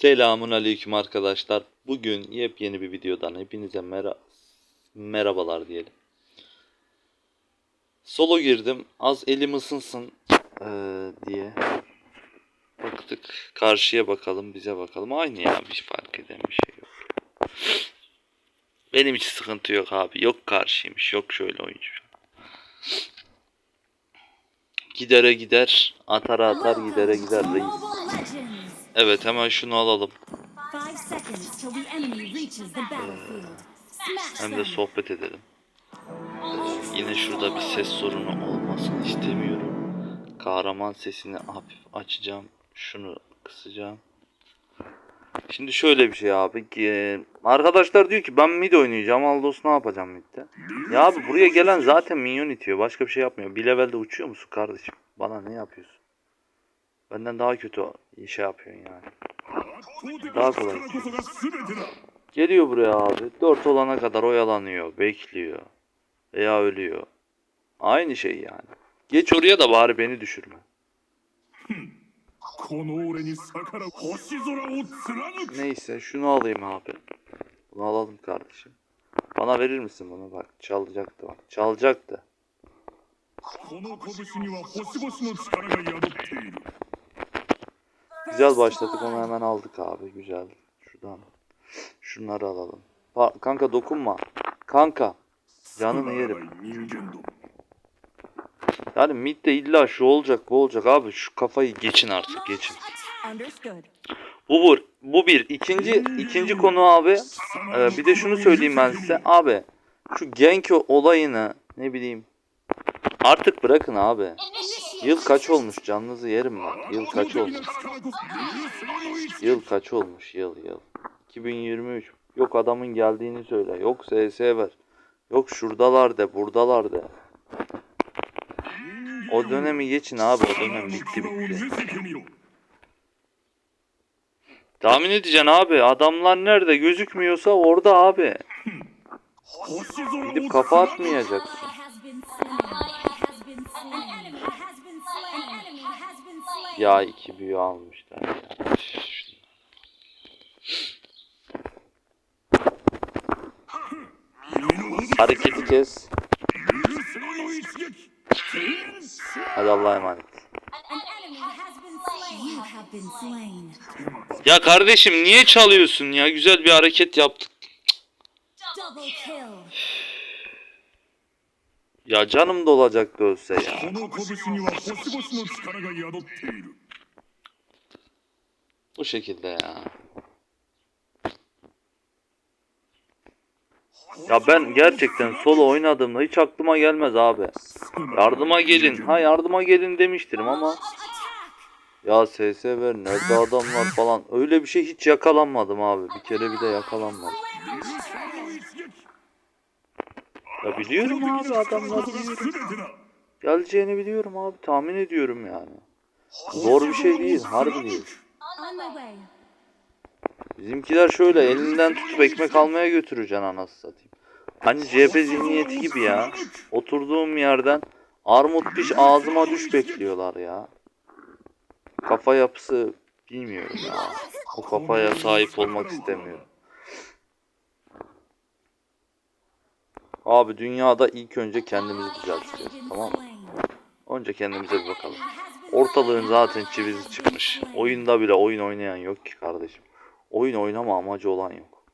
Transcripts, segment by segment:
Selamun aleyküm arkadaşlar. Bugün yepyeni bir videodan hepinize mera merhabalar diyelim. Solo girdim. Az elim ısınsın eee, diye. Baktık. Karşıya bakalım, bize bakalım. Aynı ya. Bir fark eden bir şey yok. Benim hiç sıkıntı yok abi. Yok karşıymış. Yok şöyle oyuncu. Gidere gider. Atara atar gidere gider reis. Evet hemen şunu alalım. Hem de sohbet edelim. Yine şurada bir ses sorunu olmasını istemiyorum. Kahraman sesini hafif açacağım. Şunu kısacağım. Şimdi şöyle bir şey abi. ki, Arkadaşlar diyor ki ben mid oynayacağım. Aldos ne yapacağım midde? Ya abi buraya gelen zaten minyon itiyor. Başka bir şey yapmıyor. Bir levelde uçuyor musun kardeşim? Bana ne yapıyorsun? Benden daha kötü şey yapıyorsun yani. Daha kolay. Geliyor buraya abi. 4 olana kadar oyalanıyor, bekliyor. Veya ölüyor. Aynı şey yani. Geç oraya da bari beni düşürme. Neyse şunu alayım abi. Bunu alalım kardeşim. Bana verir misin bunu? Bak çalacaktı bak. Çalacaktı. Güzel başladık onu hemen aldık abi. Güzel. Şuradan. Şunları alalım. Pa kanka dokunma. Kanka. Canını yerim. Yani mid de illa şu olacak bu olacak abi şu kafayı geçin artık geçin. Bu vur. Bu bir. İkinci, ikinci konu abi. Ee, bir de şunu söyleyeyim ben size. Abi şu genk olayını ne bileyim Artık bırakın abi. Yıl kaç olmuş canınızı yerim ben. Yıl kaç olmuş. Yıl kaç olmuş yıl yıl. 2023. Yok adamın geldiğini söyle. Yok SS ver. Yok şuradalar de buradalar de. O dönemi geçin abi o dönem bitti bitti. Tahmin edeceksin abi adamlar nerede gözükmüyorsa orada abi. Gidip kafa atmayacaksın. Ya iki büyü almışlar ya. Hareketi kes. Hadi Allah'a emanet. Ya kardeşim niye çalıyorsun ya? Güzel bir hareket yaptık. Double kill. Ya canım da olacaktı ölse ya. Bu şekilde ya. Ya ben gerçekten solo oynadığımda hiç aklıma gelmez abi. Yardıma gelin. Ha yardıma gelin demiştirim ama. Ya SS ver nerede adamlar falan. Öyle bir şey hiç yakalanmadım abi. Bir kere bile yakalanmadım. Ya biliyorum abi adamlar geleceğini biliyorum abi tahmin ediyorum yani. Zor bir şey değil harbi değil. Bizimkiler şöyle elinden tutup ekmek almaya götüreceksin anası satayım. Hani CHP zihniyeti gibi ya. Oturduğum yerden armut piş ağzıma düş bekliyorlar ya. Kafa yapısı bilmiyorum ya. O kafaya sahip olmak istemiyorum. Abi dünyada ilk önce kendimizi düzeltiyoruz. Tamam mı? Önce kendimize bir bakalım. Ortalığın zaten çivizi çıkmış. Oyunda bile oyun oynayan yok ki kardeşim. Oyun oynama amacı olan yok.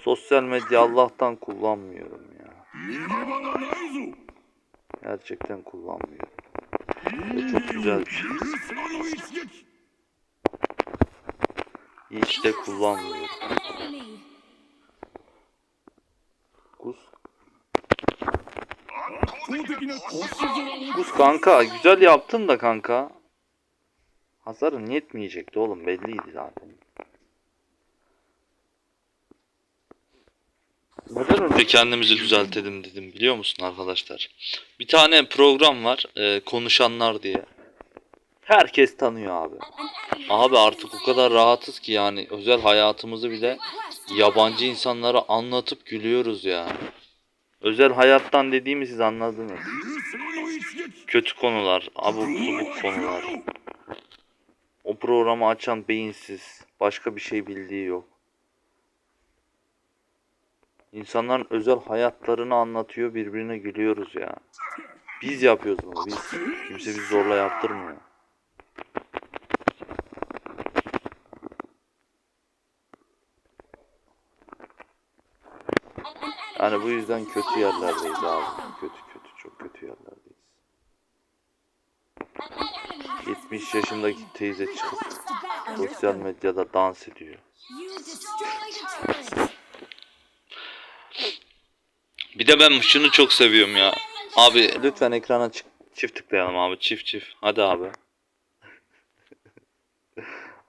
Sosyal medya Allah'tan kullanmıyorum ya. Gerçekten kullanmıyorum. Çok güzel bir şey hiç de kullanmıyor. Kus. Kus kanka güzel yaptın da kanka. Hasarın yetmeyecekti oğlum belliydi zaten. Neden önce kendimizi düzeltelim dedim biliyor musun arkadaşlar? Bir tane program var e, konuşanlar diye. Herkes tanıyor abi. Abi artık o kadar rahatız ki yani özel hayatımızı bile yabancı insanlara anlatıp gülüyoruz ya. Özel hayattan dediğimi siz anladınız. Kötü konular, abuk subuk konular. O programı açan beyinsiz, başka bir şey bildiği yok. İnsanların özel hayatlarını anlatıyor, birbirine gülüyoruz ya. Biz yapıyoruz bunu, biz. Kimse bizi zorla yaptırmıyor. Yani bu yüzden kötü yerlerdeyiz abi. Kötü kötü, çok kötü yerlerdeyiz. 70 yaşındaki teyze çıkıp sosyal medyada dans ediyor. Bir de ben şunu çok seviyorum ya. Abi lütfen ekrana çi- çift tıklayalım abi. Çift çift. Hadi abi.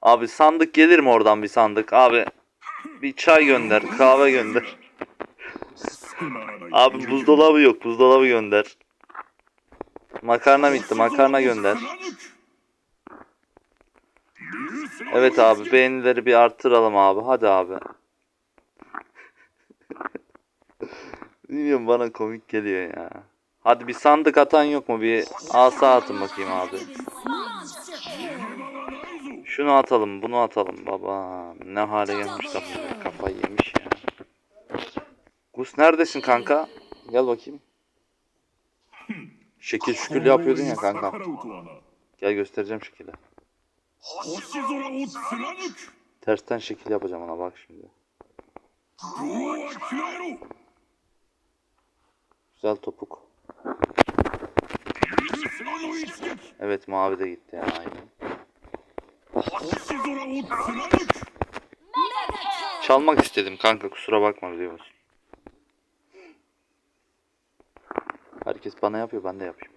abi sandık gelir mi oradan bir sandık? Abi bir çay gönder, kahve gönder. Abi buzdolabı yok, buzdolabı gönder. Makarna bitti, makarna gönder. Evet abi beğenileri bir artıralım abi. Hadi abi. Bilmiyorum bana komik geliyor ya. Hadi bir sandık atan yok mu? Bir asa atın bakayım abi. Şunu atalım, bunu atalım baba. Ne hale gelmiş kafayı yemiş ya. Gus neredesin kanka? Gel bakayım. Şekil şükür yapıyordun ya kanka. Gel göstereceğim şekili. Tersten şekil yapacağım ona bak şimdi. Güzel topuk. Evet mavi de gitti ya aynen. Çalmak istedim kanka kusura bakma biliyor musun? Herkes bana yapıyor ben de yapayım.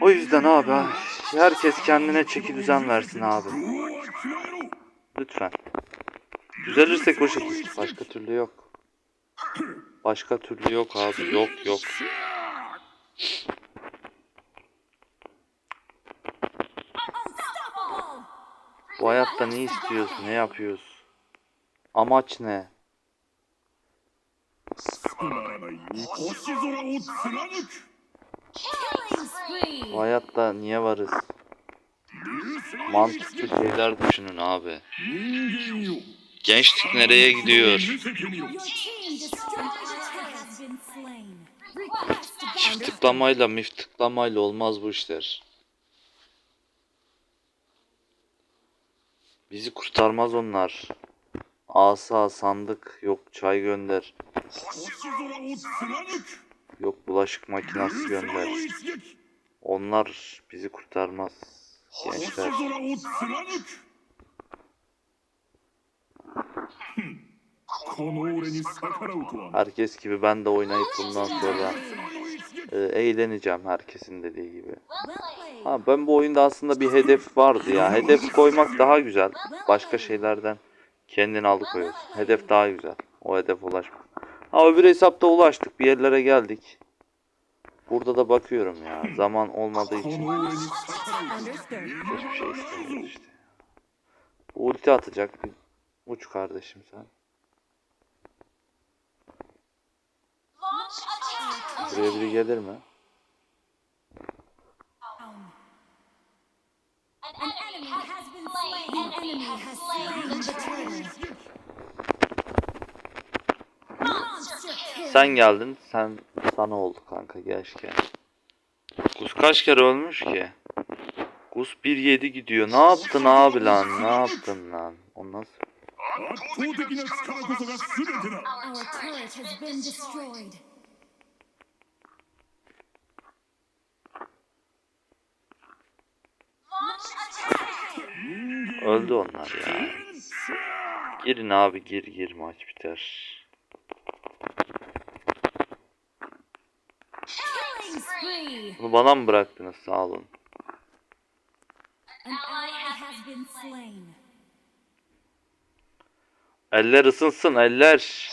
O yüzden abi herkes kendine çeki düzen versin abi. Lütfen. Düzelirsek o şekil. Başka türlü yok. Başka türlü yok abi. Yok yok. Bu hayatta ne istiyoruz? Ne yapıyoruz? Amaç ne? Killing spree. Bu hayatta niye varız? Mantıklı şeyler düşünün abi. Gençlik nereye gidiyor? Your team destroyed a turret has been slain. Request to Çift tıklamayla mif tıklamayla olmaz bu işler. Bizi kurtarmaz onlar. Asa sandık yok çay gönder. Yok bulaşık makinesi gönder. Onlar bizi kurtarmaz. Gençler. Herkes gibi ben de oynayıp bundan sonra e, eğleneceğim herkesin dediği gibi. Ha ben bu oyunda aslında bir hedef vardı ya. Hedef koymak daha güzel. Başka şeylerden kendini alıkoyuyorsun. Hedef daha güzel. O hedefe ulaşmak. Ha öbür hesapta ulaştık. Bir yerlere geldik. Burada da bakıyorum ya. Zaman olmadığı için hiçbir şey istemiyoruz işte. Ulti atacak. Bir uç kardeşim sen. Buraya biri gelir mi? An enemy has been slain. An enemy has slain the dragon. Sen geldin, sen sana oldu kanka keşke. Gus kaç kere ölmüş ki? Gus 1.7 gidiyor. Ne yaptın abi lan? Ne yaptın lan? O nasıl? Öldü onlar ya. Girin abi gir gir maç biter. Bunu bana mı bıraktınız sağ olun. Eller ısınsın eller.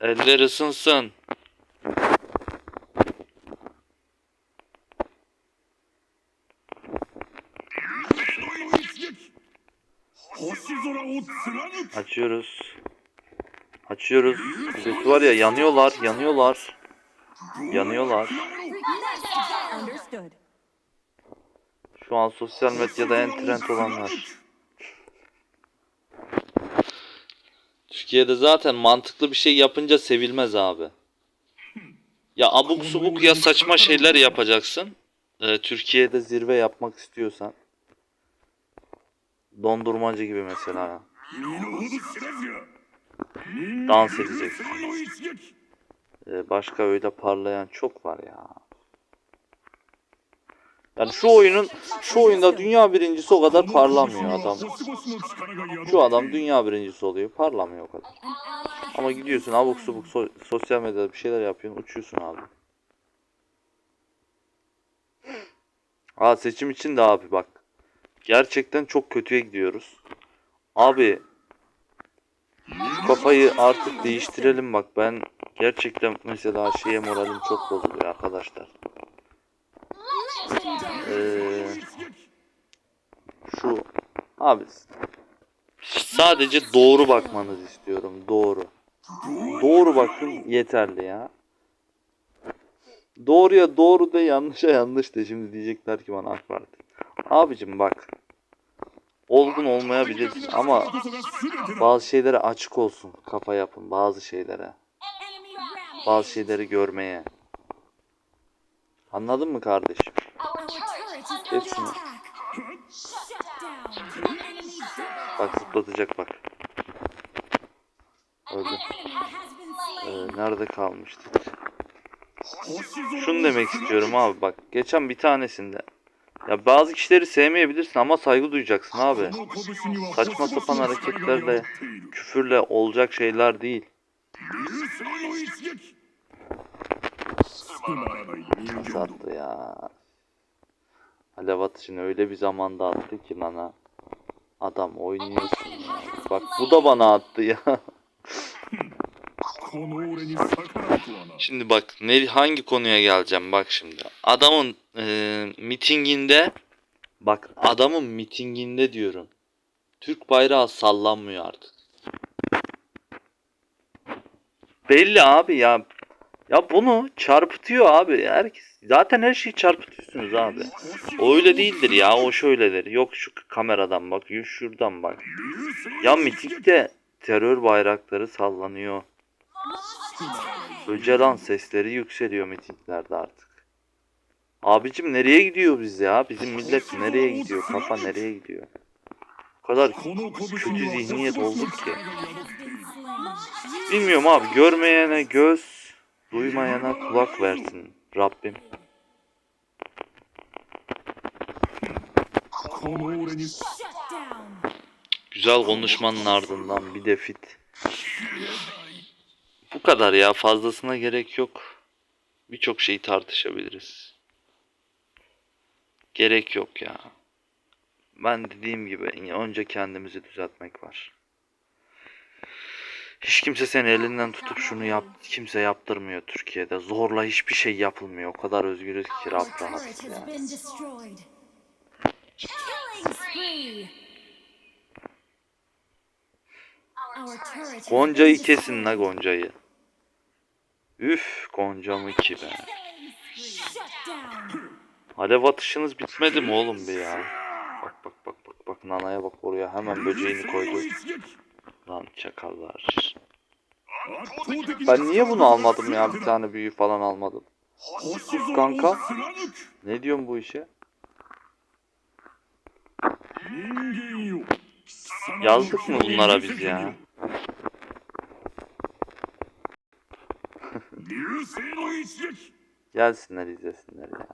Eller ısınsın. Açıyoruz. Açıyoruz. Ses var ya yanıyorlar, yanıyorlar. Yanıyorlar. Şu an sosyal medyada en trend olanlar. Türkiye'de zaten mantıklı bir şey yapınca sevilmez abi. Ya abuk subuk ya saçma şeyler yapacaksın. Ee, Türkiye'de zirve yapmak istiyorsan. Dondurmacı gibi mesela. Dans edecek. Ee, başka öyle parlayan çok var ya. Yani şu oyunun şu oyunda dünya birincisi o kadar parlamıyor adam. Şu adam dünya birincisi oluyor. Parlamıyor o kadar. Ama gidiyorsun abuk subuk so sosyal medyada bir şeyler yapıyorsun. Uçuyorsun abi. Aa seçim için de abi bak. Gerçekten çok kötüye gidiyoruz. Abi kafayı artık değiştirelim bak. Ben gerçekten mesela şeye moralim çok bozuluyor arkadaşlar. Ee, şu abi sadece doğru bakmanızı istiyorum. Doğru. Doğru bakın yeterli ya. Doğruya doğru de yanlışa yanlış de şimdi diyecekler ki bana AK Parti. Abicim bak olgun olmayabilir ama bazı şeylere açık olsun kafa yapın bazı şeylere. Bazı şeyleri görmeye. Anladın mı kardeşim? Hepsini. Bak zıplatacak bak. Öldü. Ee, nerede kalmıştık? Şunu demek istiyorum abi bak. Geçen bir tanesinde ya bazı kişileri sevmeyebilirsin ama saygı duyacaksın abi. Saçma sapan hareketlerle, küfürle olacak şeyler değil. Sattı ya. Alev atışını öyle bir zamanda attı ki bana. Adam oynuyorsun. Ya. Bak bu da bana attı ya. Şimdi bak ne hangi konuya geleceğim bak şimdi. Adamın e, mitinginde bak adamın mitinginde diyorum. Türk bayrağı sallanmıyor artık. Belli abi ya. Ya bunu çarpıtıyor abi. Herkes zaten her şeyi çarpıtıyorsunuz abi. O öyle değildir ya. O şöyledir. Yok şu kameradan bak, yok şuradan bak. Ya mitingde terör bayrakları sallanıyor. Öcalan sesleri yükseliyor mitinglerde artık. Abicim nereye gidiyor biz ya? Bizim millet nereye gidiyor? Kafa nereye gidiyor? O kadar kötü zihniyet olduk ki. Bilmiyorum abi. Görmeyene göz, duymayana kulak versin Rabbim. Güzel konuşmanın ardından bir de fit. Bu kadar ya fazlasına gerek yok. Birçok şeyi tartışabiliriz. Gerek yok ya. Ben dediğim gibi önce kendimizi düzeltmek var. Hiç kimse seni elinden tutup şunu yap kimse yaptırmıyor Türkiye'de. Zorla hiçbir şey yapılmıyor. O kadar özgürüz ki rahat rahat yani. Gonca'yı kesin la. Gonca'yı. Üf koncamı ki be. Alev atışınız bitmedi mi oğlum be ya? Bak bak bak bak bak nanaya bak oraya hemen böceğini koydu. Lan çakallar. Ben niye bunu almadım ya bir tane büyü falan almadım. Kanka ne diyorsun bu işe? Yazdık mı bunlara biz ya? Gelsinler izlesinler ya.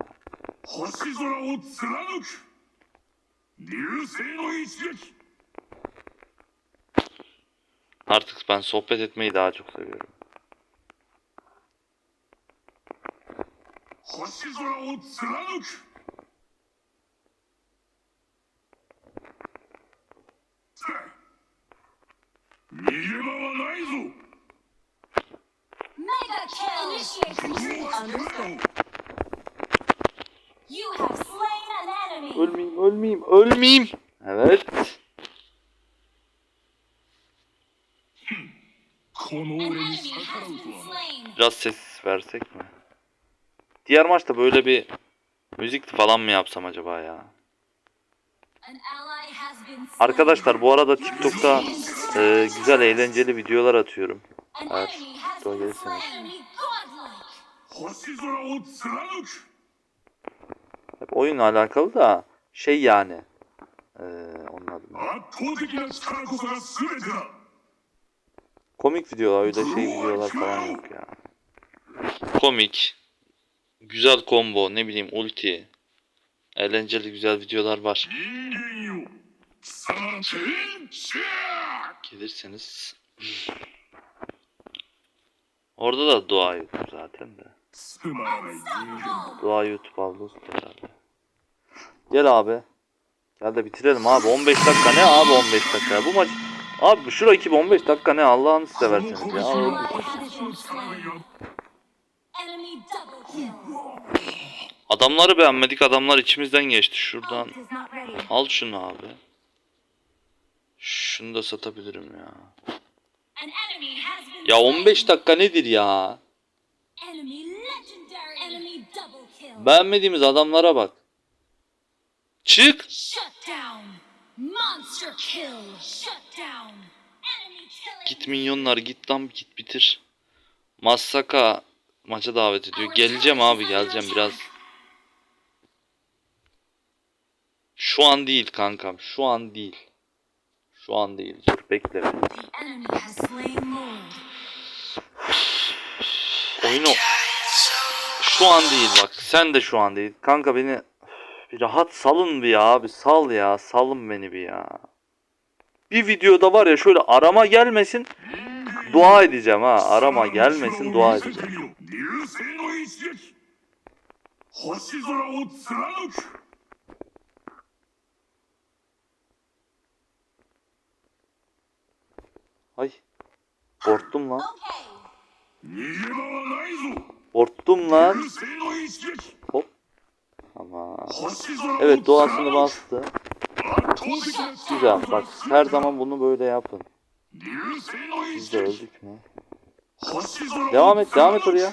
Artık ben sohbet etmeyi daha çok seviyorum. Hoşizora o Biraz ses versek mi? Diğer maçta böyle bir müzik falan mı yapsam acaba ya? Arkadaşlar bu arada TikTok'ta e, güzel eğlenceli videolar atıyorum. Eğer gelirseniz. Hep oyunla alakalı da şey yani. E, onun adına. Komik videolar öyle şey videolar falan yok ya. Komik. Güzel combo ne bileyim ulti. Eğlenceli güzel videolar var. Gelirseniz. Orada da dua YouTube zaten de. Dua YouTube aldı herhalde. Gel abi. Gel de bitirelim abi. 15 dakika ne abi 15 dakika. Bu maç Abi şurayı ki 15 dakika ne Allah'ını severseniz ya. Adamları beğenmedik adamlar içimizden geçti şuradan. Al şunu abi. Şunu da satabilirim ya. Ya 15 dakika nedir ya? Beğenmediğimiz adamlara bak. Çık. Monster kill. Shut down. Enemy killing. Git minyonlar git lan git bitir. Masaka maça davet ediyor. Geleceğim abi geleceğim biraz. Şu an değil kankam. Şu an değil. Şu an değil. Dur bekle. Oyunu şu an değil bak. Sen de şu an değil. Kanka beni bir rahat salın bir ya abi sal ya salın beni bir ya. Bir videoda var ya şöyle arama gelmesin dua edeceğim ha arama gelmesin dua edeceğim. Ay korktum lan. Korktum lan. Evet doğasını bastı. Güzel bak her zaman bunu böyle yapın. Biz de öldük mü? Devam et devam et oraya.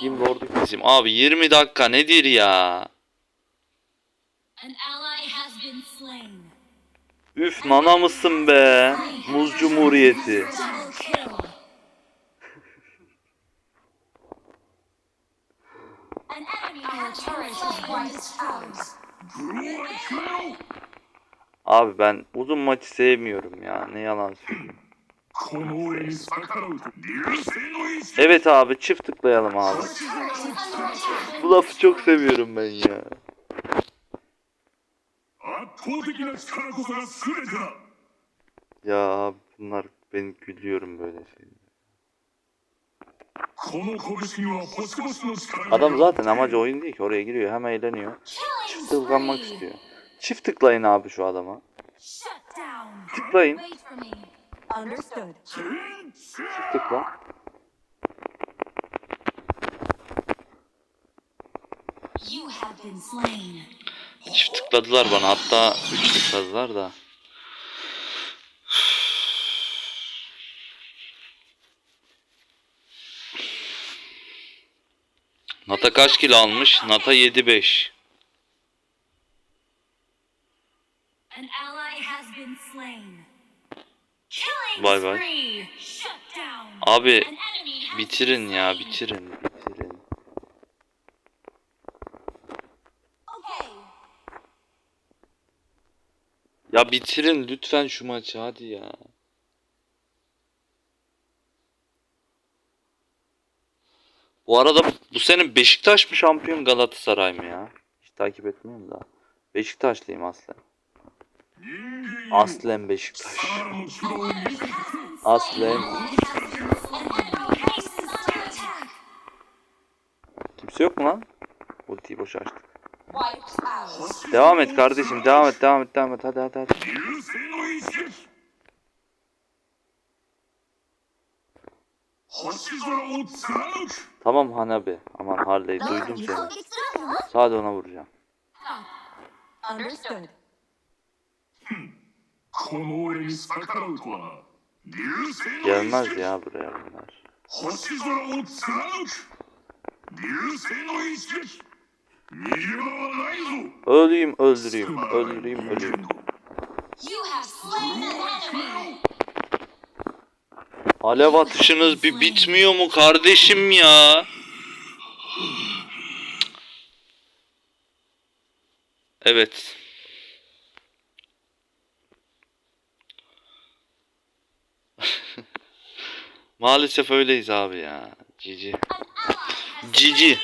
Kim lorduk bizim? Abi 20 dakika nedir ya? Üf nana mısın be? Muz Cumhuriyeti. Abi ben uzun maçı sevmiyorum ya. Ne yalan söyleyeyim. Evet abi çift tıklayalım abi. Bu lafı çok seviyorum ben ya. Ya bunlar ben gülüyorum böyle şeyler. Adam zaten amacı oyun değil ki oraya giriyor hem eğleniyor. Çift tıklanmak istiyor. Çift tıklayın abi şu adama. Tıklayın. Çift tıkla. Çift tıkladılar bana hatta 3 tıkladılar da. Nata kaç kilo almış? Nata 7-5. An ally has been slain. Killing Vay vay. spree. Shut down. Abi bitirin ya bitirin bitirin. Ya bitirin lütfen şu maçı hadi ya. Bu arada bu senin Beşiktaş mı şampiyon Galatasaray mı ya? Hiç takip etmiyorum da. Beşiktaşlıyım aslen. Aslen Beşiktaş. Aslen. Kimse yok mu lan? Ultiyi boş açtık. Devam et kardeşim. Devam et, devam et, devam et. Hadi hadi hadi. Tamam Hanabi. Aman Harley duydum seni. Sadece ona vuracağım. Understood. この俺に逆らうとは 流星の Gelmez 一撃 ya buraya bunlar. 星空を貫く流星の一撃逃げ場はないぞ Öleyim öldüreyim. Öldüreyim öleyim. You have slain an enemy. Alev atışınız bir bitmiyor mu kardeşim ya? Evet. Maalesef öyleyiz abi ya. Cici. Cici.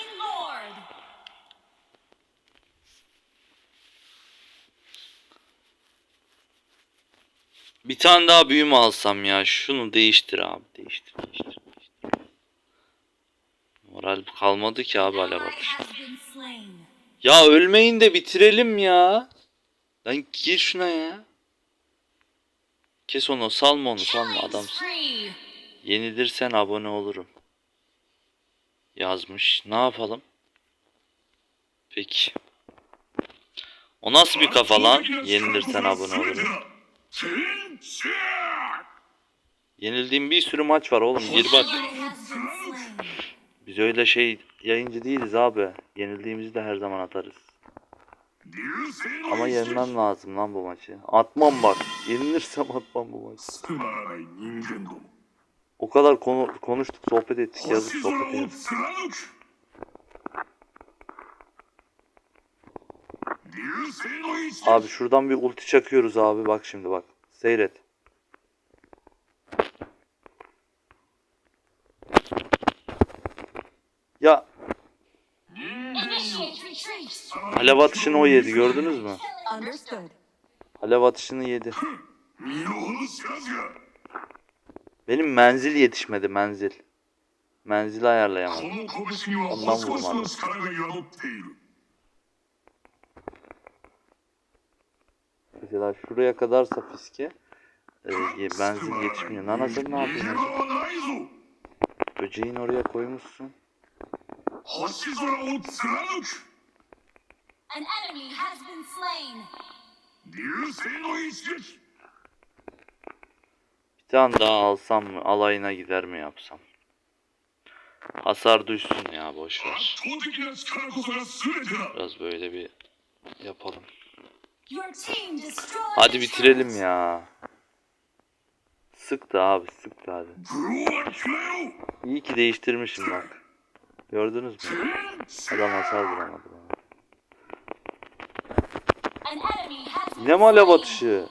Bir tane daha büyü mü alsam ya? Şunu değiştir abi. Değiştir, değiştir, değiştir. Moral kalmadı ki abi been slain. Ya ölmeyin de bitirelim ya. Lan gir şuna ya. Kes onu, salma onu, salma adamsın. Yenilirsen abone olurum. Yazmış. Ne yapalım? Peki. O nasıl bir kafa lan? Yenilirsen abone olurum. Yenildiğim bir sürü maç var oğlum. Gir bak. Biz öyle şey yayıncı değiliz abi. Yenildiğimizi de her zaman atarız. Ama yenmem lazım lan bu maçı. Atmam bak. Yenilirsem atmam bu maçı. O kadar konu konuştuk, sohbet ettik, yazık sohbet ettik. Abi şuradan bir ulti çakıyoruz abi bak şimdi bak. Seyret. Ya Alev atışını o yedi gördünüz mü? Alev atışını yedi. Benim menzil yetişmedi menzil. Menzili ayarlayamadım. Ondan vurmadım. beyler. Şuraya kadarsa fiske. Ee, benzin yetişmiyor. Lan hazır ne yapıyorsun? Böceğin oraya koymuşsun. An enemy has been slain. Bir tane daha alsam mı? Alayına gider mi yapsam? Hasar düşsün ya boşver. Biraz böyle bir yapalım. Hadi bitirelim ya. Sıktı abi sıktı hadi. İyi ki değiştirmişim bak. Gördünüz mü? Adam hasar vuramadı bana. Ne mala batışı?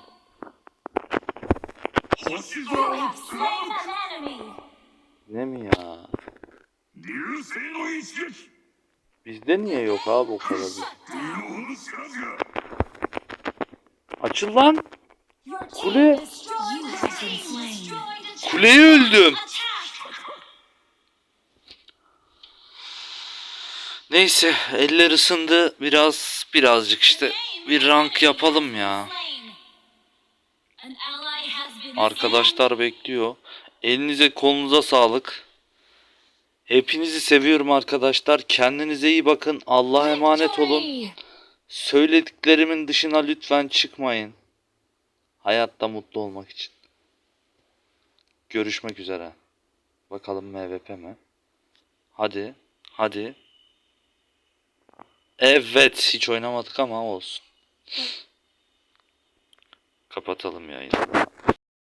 Ne mi ya? Bizde niye yok abi o kadar? Açıl lan. Kule. Kuleye öldüm. Neyse eller ısındı biraz birazcık işte bir rank yapalım ya. Arkadaşlar bekliyor. Elinize kolunuza sağlık. Hepinizi seviyorum arkadaşlar. Kendinize iyi bakın. Allah'a emanet olun. Söylediklerimin dışına lütfen çıkmayın. Hayatta mutlu olmak için. Görüşmek üzere. Bakalım MVP mi? Hadi. Hadi. Evet. Hiç oynamadık ama olsun. Kapatalım yayını.